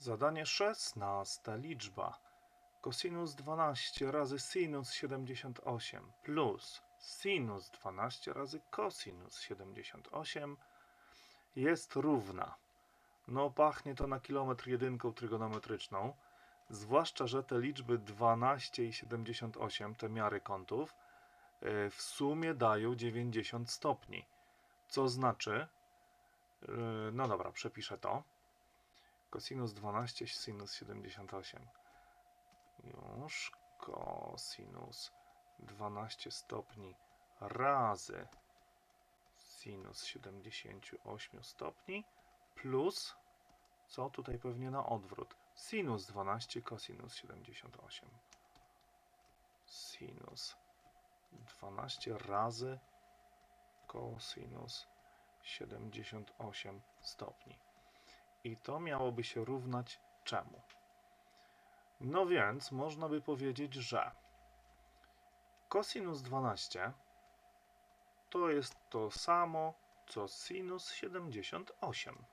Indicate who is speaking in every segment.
Speaker 1: Zadanie 16. Liczba. Kosinus 12 razy sinus 78 plus sinus 12 razy kosinus 78 jest równa. No pachnie to na kilometr jedynką trygonometryczną, zwłaszcza, że te liczby 12 i 78, te miary kątów, y, w sumie dają 90 stopni. Co znaczy, y, no dobra, przepiszę to. Kosinus 12, sinus 78. Już kosinus 12 stopni razy sinus 78 stopni plus, co tutaj pewnie na odwrót, sinus 12 kosinus 78. Sinus 12 razy kosinus 78 stopni. I to miałoby się równać czemu? No więc można by powiedzieć, że kosinus 12 to jest to samo co sinus 78.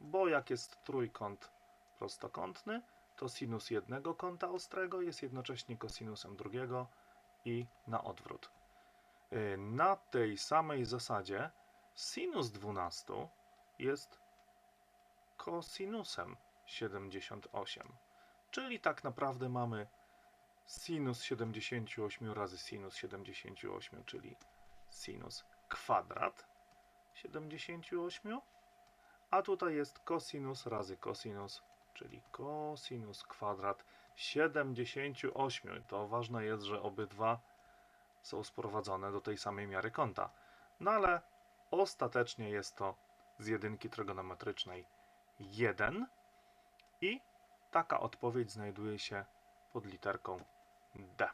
Speaker 1: Bo jak jest trójkąt prostokątny, to sinus jednego kąta ostrego jest jednocześnie kosinusem drugiego i na odwrót. Y, Na tej samej zasadzie sinus 12 jest kosinusem 78. Czyli tak naprawdę mamy sinus 78 razy sinus 78, czyli sinus kwadrat 78, a tutaj jest kosinus razy kosinus, czyli kosinus kwadrat 78. To ważne jest, że obydwa są sprowadzone do tej samej miary kąta. No ale ostatecznie jest to z jedynki trygonometrycznej 1 i taka odpowiedź znajduje się pod literką D.